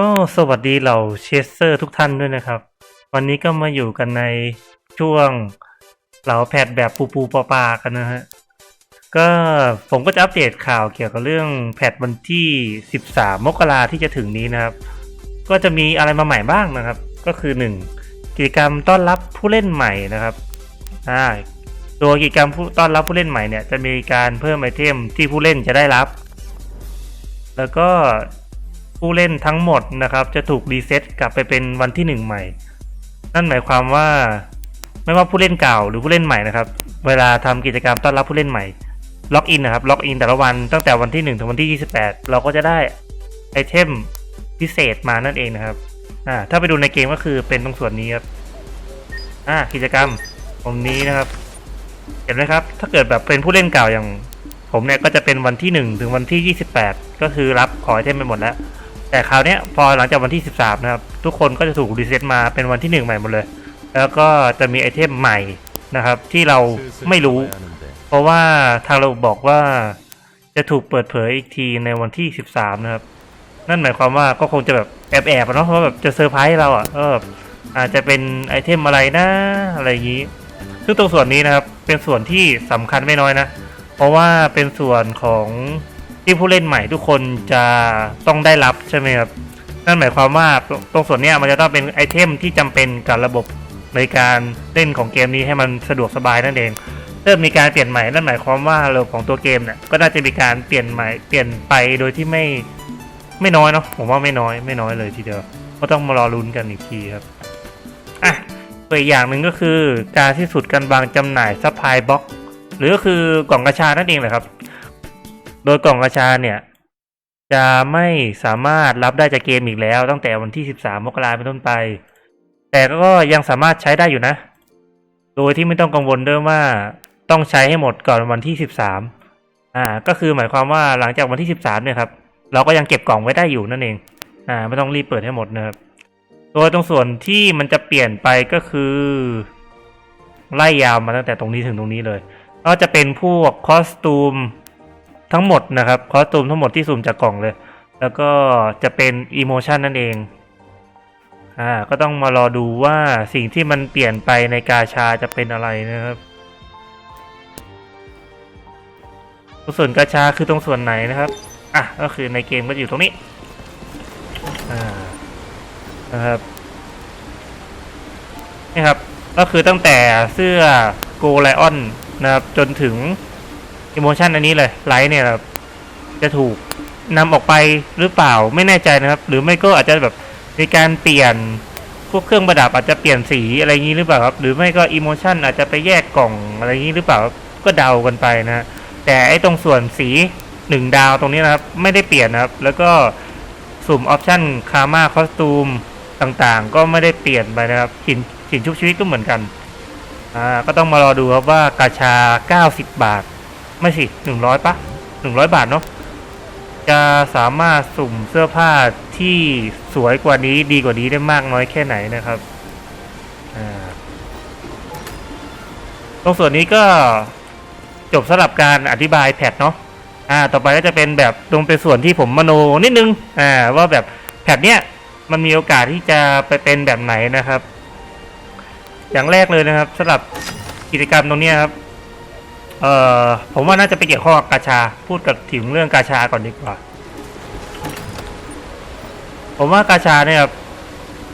ก็สวัสดีเหล่าเชสเซอร์ทุกท่านด้วยนะครับ วันนี้ก็มาอยู่กันในช่วงเหล่าแพทแบบปูปูปอปากันนะฮะ ก็ผมก็จะอัปเดตข่าวเกี่ยวกับเรื่องแพทวันที่ 13 มกราที่จะถึงนี้นะครับ ก็จะมีอะไรมาใหม่บ้างนะครับ ก็คือ 1 กิจกรรมต้อนรับผู้เล่นใหม่นะครับอ่าตัวกิจกรรมต้อนรับผู้เล่นใหม่เนี่ยจะมีการเพิ่มไอเทมที่ผู้เล่นจะได้รับ แล้วก็ ผู้เล่นทั้งหมดนะครับ จะถูกรีเซ็ตกลับไปเป็นวันที่หนึ่งใหม่ นั่นหมายความว่าไม่ว่าผู้เล่นเก่าหรือผู้เล่นใหม่นะครับ เวลาทำกิจกรรมต้อนรับผู้เล่นใหม่ ล็อกอินนะครับ ล็อกอินแต่ละวันตั้งแต่วันที่ 1 ถึงวันที่ 28 เราก็จะได้ไอเทมพิเศษมานั่นเองนะครับ อ่า ถ้าไปดูในเกมก็คือเป็นตรงส่วนนี้ครับ อ่า กิจกรรมตรงนี้นะครับ เห็นไหมครับ ถ้าเกิดแบบเป็นผู้เล่นเก่าอย่าง ผมเนี่ยก็จะเป็นวันที่ 1 ถึงวันที่ 28 ก็คือรับขอไอเทมไปหมดแล้ว แต่คราวนี้พอหลังจากวันที่ 13 นะครับ ทุกคนก็จะถูกรีเซ็ตมาเป็นวันที่ 1 ใหม่หมดเลย แล้วก็จะมีไอเทมใหม่นะครับ ที่เราไม่รู้ เพราะว่าทางเราบอกว่าจะถูกเปิดเผยอีกทีในวันที่ 13 นะครับ นั่นหมายความว่าก็คงจะแบบแอบแอบๆอะเนาะว่าแบบจะเซอร์ไพรส์เราอะเอออาจจะเป็นไอเทมอะไรนะอะไรอย่างนี้ ซึ่งตรงส่วนนี้นะครับเป็นส่วนที่สำคัญไม่น้อยนะ เพราะว่าเป็นส่วนของ ที่ผู้เล่นใหม่ทุกคนจะต้องได้รับใช่ไหมครับนั่นหมายความว่าตรงส่วนนี้มันจะต้องเป็นไอเทมที่จำเป็นกับระบบในการเล่นของเกมนี้ให้มันสะดวกสบายนั่นเองเริ่มมีการเปลี่ยนใหม่นั่นหมายความว่าระบบของตัวเกมเนี่ยก็น่าจะมีการเปลี่ยนใหม่เปลี่ยนไปโดยที่ไม่ไม่น้อยเนาะผมว่าไม่น้อยไม่น้อยเลยทีเดียวก็ต้องมารอลุ้นกันอีกทีครับอะตัวอีกอย่างหนึ่งก็คือการที่สุดการวางจำหน่ายซัพพลายบ็อกหรือก็คือกล่องกระชานั่นเองแหละครับ โดยกล่องกระชาเนี่ย จะไม่สามารถรับได้จากเกมอีกแล้ว ตั้งแต่วันที่ 13 มกราเป็นต้นไป แต่ก็ยังสามารถใช้ได้อยู่นะ โดยที่ไม่ต้องกังวลด้วยว่าต้องใช้ให้หมดก่อนวันที่ 13 อ่า ก็คือหมายความว่าหลังจากวันที่ 13 เนี่ยครับ เราก็ยังเก็บกล่องไว้ได้อยู่นั่นเอง อ่า ไม่ต้องรีบเปิดให้หมดนะครับ โดยตรงส่วนที่มันจะเปลี่ยนไปก็คือ ไล่ยาวมาตั้งแต่ตรงนี้ถึงตรงนี้เลย ก็จะเป็นพวกคอสตูม ทั้งหมดนะครับคอสตูมทั้งหมดที่สุ่มจากกล่องเลย แล้วก็จะเป็นอีโมชันนั่นเองอ่าก็ต้องมารอดูว่าสิ่งที่มันเปลี่ยนไปในกาชาจะเป็นอะไรนะครับส่วนกาชาคือตรงส่วนไหนนะครับอะก็คือในเกมก็อยู่ตรงนี้อ่านะครับนี่ครับก็คือตั้งแต่เสื้อโกไลออนนะครับจนถึง อิโมชันอันนี้เลยไลท์เนี่ยครับจะถูกนำออกไปหรือเปล่าไม่แน่ใจนะครับ หรือไม่ก็อาจจะแบบมีการเปลี่ยนพวกเครื่องประดับอาจจะเปลี่ยนสีอะไรอย่างนี้หรือเปล่าครับ หรือไม่ก็อิโมชันอาจจะไปแยกกล่องอะไรอย่างนี้หรือเปล่าก็เดากันไปนะแต่ไอ้ตรงส่วนสีหนึ่งดาวตรงนี้นะครับ ไม่ได้เปลี่ยนนะครับ แล้วก็สุ่มออปชันคาร์มาคอสตูมต่างๆ ก็ไม่ได้เปลี่ยนไปนะครับหินหินชุบชีวิตก็เหมือนกันอ่าก็ต้องมารอดูครับว่ากาชา 90 บาท ไม่สิหนึ่งร้อยปะหนึ่งร้อยบาทเนาะจะสามารถสุ่มเสื้อผ้าที่สวยกว่านี้ดีกว่านี้ได้มากน้อยแค่ไหนนะครับตรงส่วนนี้ก็จบสำหรับการอธิบายแพทเนาะอ่า ต่อไปก็จะเป็นแบบตรงเป็นส่วนที่ผมมโนนิดนึง อ่า ว่าแบบแพทเนี้ยมันมีโอกาสที่จะไปเป็นแบบไหนนะครับ อย่างแรกเลยนะครับสำหรับกิจกรรมตรงนี้ครับ เอ่อผมว่าน่าจะไปเกี่ยวข้องกับกาชา พูดกับถึงเรื่องกาชาก่อนดีกว่า ผมว่ากาชาเนี่ยครับ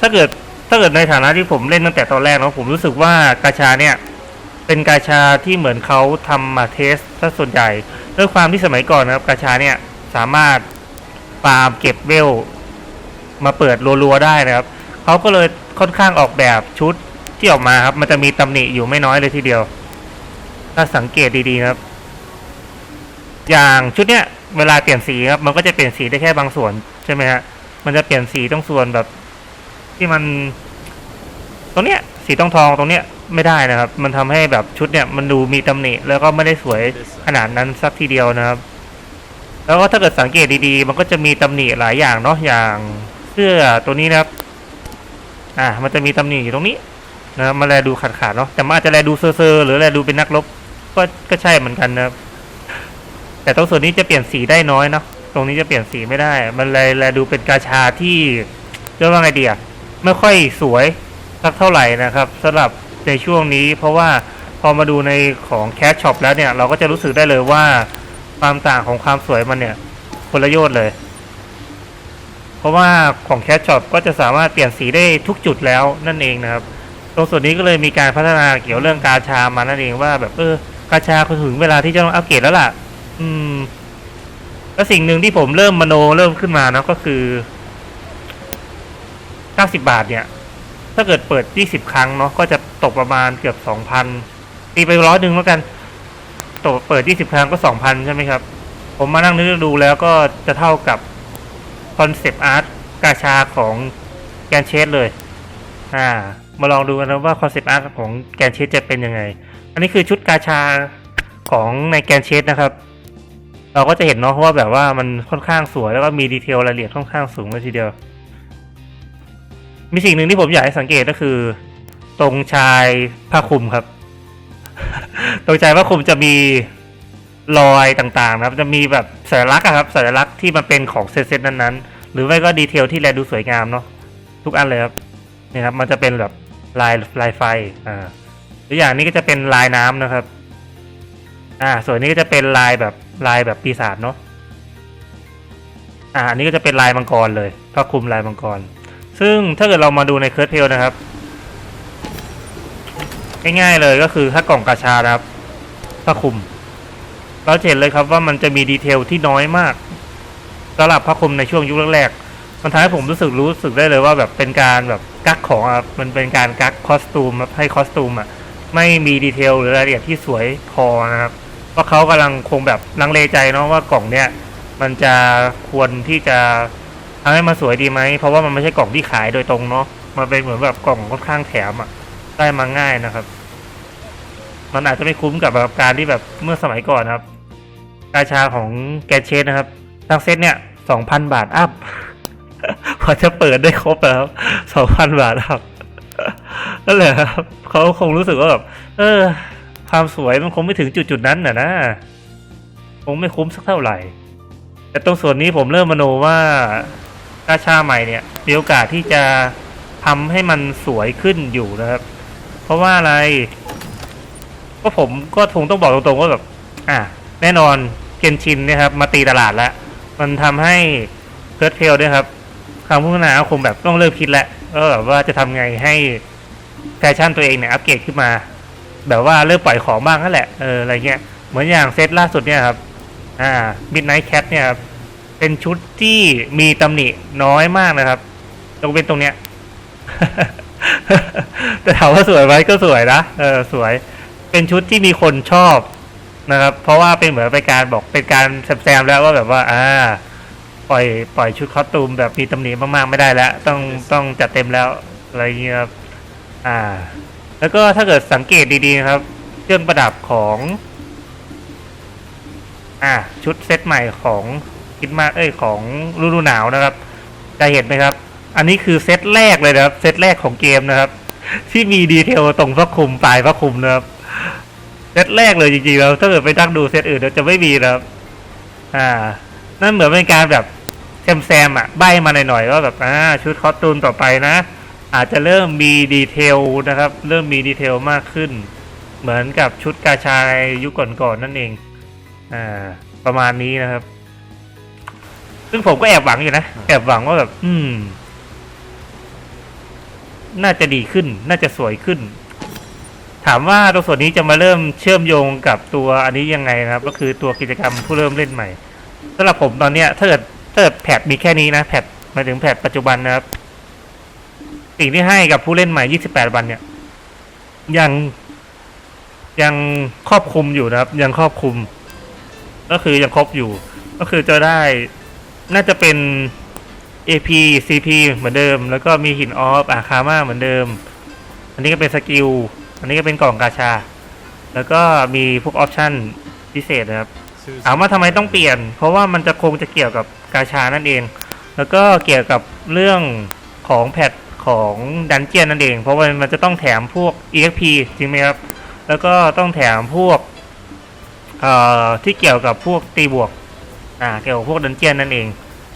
ถ้าเกิดถ้าเกิดในฐานะที่ผมเล่นตั้งแต่ตอนแรกเนาะผมรู้สึกว่ากาชาเนี่ย เป็นกาชาที่เหมือนเขาทำมาเทสถ้าส่วนใหญ่ด้วยความที่สมัยก่อนนะครับกาชาเนี่ยสามารถฟาร์มเก็บเวล มาเปิดรัวๆได้นะครับเขาก็เลยค่อนข้างออกแบบชุดที่ออกมาครับ มันจะมีตำหนิอยู่ไม่น้อยเลยทีเดียว ถ้าสังเกตดีๆนะครับ อย่างชุดเนี้ยเวลาเปลี่ยนสีครับ มันก็จะเปลี่ยนสีได้แค่บางส่วนใช่ไหมฮะมันจะเปลี่ยนสีตรงส่วนแบบ ที่มัน ตรงเนี้ย สีทองทองตรงเนี้ยไม่ได้นะครับ มันทำให้แบบชุดเนี้ยมันดูมีตำหนิ แล้วก็ไม่ได้สวยขนาดนั้นสักทีเดียวนะครับ แล้วก็ถ้าเกิดสังเกตดีๆ มันก็จะมีตำหนิหลายอย่างเนาะอย่างเสื้อตัวนี้นะครับ อ่า มันจะมีตำหนิอยู่ตรงนี้นะครับมาแลดูขาดขาดๆเนาะแต่มันอาจจะแลดูเซอร์ๆหรือแลดูเป็นนักรบ ก็ก็ใช่เหมือนกันนะครับ แต่ตรงส่วนนี้จะเปลี่ยนสีได้น้อยเนาะตรงนี้จะเปลี่ยนสีไม่ได้ มันเลยแลดูเป็นกาชาที่เรียกว่าไงดีอะไม่ค่อยสวยสักเท่าไหร่นะครับสำหรับในช่วงนี้ เพราะว่าพอมาดูในของแคชช็อปแล้วเนี่ย เราก็จะรู้สึกได้เลยว่าความต่างของความสวยมันเนี่ยคนละโยชน์เลย เพราะว่าของแคชช็อปก็จะสามารถเปลี่ยนสีได้ทุกจุดแล้วนั่นเองนะครับ ตรงส่วนนี้ก็เลยมีการพัฒนาเกี่ยวเรื่องกาชามานั่นเองว่าแบบเออ กาชาคงถึงเวลาที่จะต้องอัปเกรดแล้วล่ะ อืม แล้วสิ่งหนึ่งที่ผมเริ่มมโนเริ่มขึ้นมานะก็คือ90บาทเนี่ย ถ้าเกิดเปิด20ครั้งเนาะก็จะตกประมาณเกือบ2,000ตีไปร้อยหนึ่งแล้วกัน ตกเปิด20ครั้งก็2,000ใช่ไหมครับ ผมมานั่งนึกดูแล้วก็จะเท่ากับคอนเซปต์อาร์ตกาชาของแกนเชสเลย อ่า มาลองดูกันนะว่าคอนเซปต์อาร์ตของแกนเชสจะเป็นยังไง อันนี้คือชุดกาชาของในแกนเชสนะครับ เราก็จะเห็นเนาะว่าแบบว่ามันค่อนข้างสวยแล้วก็มีดีเทลรายละเอียดค่อนข้างสูงเลยทีเดียว มีสิ่งหนึ่งที่ผมอยากให้สังเกตก็คือ ตรงชายผ้าคลุมครับ ตรงชายผ้าคลุมจะมีรอยต่างๆนะครับ จะมีแบบสัญลักษณ์ครับสัญลักษณ์ที่มันเป็นของเซตๆนั้นๆ หรือไม่ก็ดีเทลที่แลดูสวยงามเนาะทุกอันเลยครับนี่ครับมันจะเป็นแบบลายลายไฟอ่า ตัวอย่างนี้ก็จะเป็นลายน้ำนะครับ อ่า ส่วนนี้ก็จะเป็นลายแบบลายแบบปีศาจเนาะ อ่า อันนี้ก็จะเป็นลายมังกรเลยผ้าคลุมลายมังกร ซึ่งถ้าเกิดเรามาดูในเคิร์ดเพลนะครับ ง่ายๆเลยก็คือถ้ากล่องกาชานะครับผ้าคลุม เราเห็นเลยครับว่ามันจะมีดีเทลที่น้อยมากสำหรับผ้าคลุมในช่วงยุคแรกๆมันทำให้ผมรู้สึกรู้สึกได้เลยว่าแบบเป็นการแบบกักของอะ มันเป็นการกักคอสตูมให้คอสตูมอะ ไม่มีดีเทลหรือรายละเอียดที่สวยพอนะครับเพราะเขากำลังคงแบบลังเลใจเนาะว่ากล่องเนี้ยมันจะควรที่จะทำให้มันสวยดีไหมเพราะว่ามันไม่ใช่กล่องที่ขายโดยตรงเนาะมันเป็นเหมือนแบบกล่องค่อนข้างแถมอะได้มาง่ายนะครับ มันอาจจะไม่คุ้มกับแบบการที่แบบเมื่อสมัยก่อนครับ กาชาของแกเชสนะครับทั้งเซตเนี่ยสองพันบาทอัพพอจะเปิดได้ครบแล้วสองพันบาทอัพ นั่นแหละครับเขาคงรู้สึกว่าแบบเออ ความสวยมันคงไม่ถึงจุดจุดๆนั้นน่ะนะ คงไม่คุ้มสักเท่าไหร่ แต่ตรงส่วนนี้ผมเริ่มมโนว่ากาชาใหม่เนี่ยมีโอกาสที่จะทำให้มันสวยขึ้นอยู่นะครับ เพราะว่าอะไร ก็ผมก็คงต้องบอกตรงๆว่าแบบ อะแน่นอนเกนชินเนี่ยครับ มาตีตลาดแล้ว มันทำให้เพิร์ดเพลด้วยครับทางผู้พัฒนาคงแบบต้องเริ่มคิดแล้วก็แบบว่าจะทำไงให้ แฟชั่นตัวเองเนี่ยอัปเกรดขึ้นมา แบบว่าเริ่มปล่อยของบ้างนั่นแหละเอออะไรเงี้ยเหมือนอย่างเซตล่าสุดเนี่ยครับอ่า Midnight Cat เนี่ยครับเป็นชุดที่มีตำหนิน้อยมากนะครับตรงเป็นตรงเนี้ยแต่ถามว่าสวยไหมก็สวยนะเออสวย เป็นชุดที่มีคนชอบนะครับ เพราะว่าเป็นเหมือนเป็นการบอกเป็นการแซมแล้วว่าแบบว่า อ่า ปล่อยปล่อยชุดคอสตูมแบบมีตำหนิมากๆไม่ได้แล้ว ต้องต้องจัดเต็มแล้วอะไรเงี้ยครับ อ่า แล้วก็ถ้าเกิดสังเกตดีๆนะครับ เครื่องประดับของ อ่า ชุดเซตใหม่ของคิดมากเอ้ยของฤดูหนาวนะครับ จะเห็นไหมครับ อันนี้คือเซตแรกเลยนะครับ เซตแรกของเกมนะครับ ที่มีดีเทลตรงพระคุมปลายพระคุมนะครับ เซตแรกเลยจริงๆแล้วถ้าเกิดไปตั้งดูเซตอื่นเดี๋ยวจะไม่มีนะครับ อ่า นั่นเหมือนเป็นการแบบแซมแซมๆอะใบมาหน่อยๆว่าแบบอ่าชุดคอสตูมต่อไปนะ อาจจะเริ่มมีดีเทลนะครับ เริ่มมีดีเทลมากขึ้น เหมือนกับชุดกาชาในยุคก่อนๆนั่นเองอ่าประมาณนี้นะครับ ซึ่งผมก็แอบหวังอยู่นะ แอบหวังว่าแบบ อืม น่าจะดีขึ้น น่าจะสวยขึ้น ถามว่าตรงส่วนนี้จะมาเริ่มเชื่อมโยงกับตัวอันนี้ยังไงนะครับ ก็คือตัวกิจกรรมผู้เริ่มเล่นใหม่สำหรับผมตอนเนี้ยถ้าเกิดถ้าเกิดแพทมีแค่นี้นะแพทหมายถึงแพทปัจจุบันนะครับ สิ่งที่ให้กับผู้เล่นใหม่ 28 วันเนี่ย ยังยังครอบคลุมอยู่นะครับ ยังครอบคลุม ก็คือยังครบอยู่ ก็คือจะได้น่าจะเป็น AP CP เหมือนเดิม แล้วก็มีหินออฟอาคามาเหมือนเดิม อันนี้ก็เป็นสกิล อันนี้ก็เป็นกล่องกาชา แล้วก็มีพวกออปชั่นพิเศษนะครับถามว่าทำไมต้องเปลี่ยน เพราะว่ามันจะคงจะเกี่ยวกับกาชานั่นเอง แล้วก็เกี่ยวกับเรื่องของแพท ของดันเจียนนั่นเอง เพราะว่ามันจะต้องแถมพวก EXP จริงไหมครับ แล้วก็ต้องแถมพวกเอ่อที่เกี่ยวกับพวกตีบวกอ่าเกี่ยวกับพวกดันเจียนนั่นเอง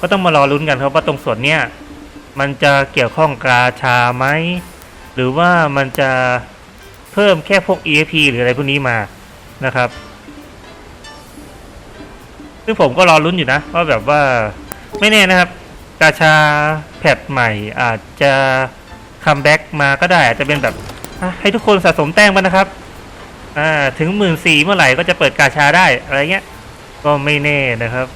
ก็ต้องมารอลุ้นกันครับว่าตรงส่วนเนี้ยมันจะเกี่ยวข้องกาชาไหมหรือว่ามันจะเพิ่มแค่พวก EAP หรืออะไรพวกนี้มานะครับ ซึ่งผมก็รอลุ้นอยู่นะว่าแบบว่าไม่แน่นะครับ กาชาแพทใหม่ อาจจะคัมแบ็กมาก็ได้อาจจะเป็นแบบให้ทุกคนสะสมแต้มกันนะครับอ่าถึงหมื่นสี่เมื่อไหร่ก็จะเปิดกาชาได้อะไรเงี้ย ก็ไม่แน่นะครับ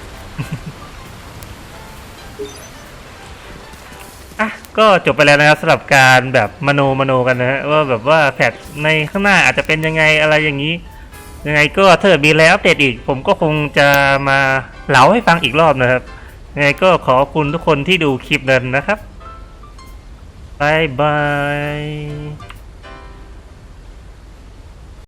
อะก็จบไปแล้วนะครับสำหรับการแบบมโนมโนกันนะฮะว่าแบบว่าแพทในข้างหน้าอาจจะเป็นยังไงอะไรอย่างนี้ ยังไงก็ถ้ามีแล้วอัปเดตอีก ผมก็คงจะมาเล่าให้ฟังอีกรอบนะครับ ยังไงก็ขอบคุณทุกคนที่ดูคลิปนั้นนะครับบายบาย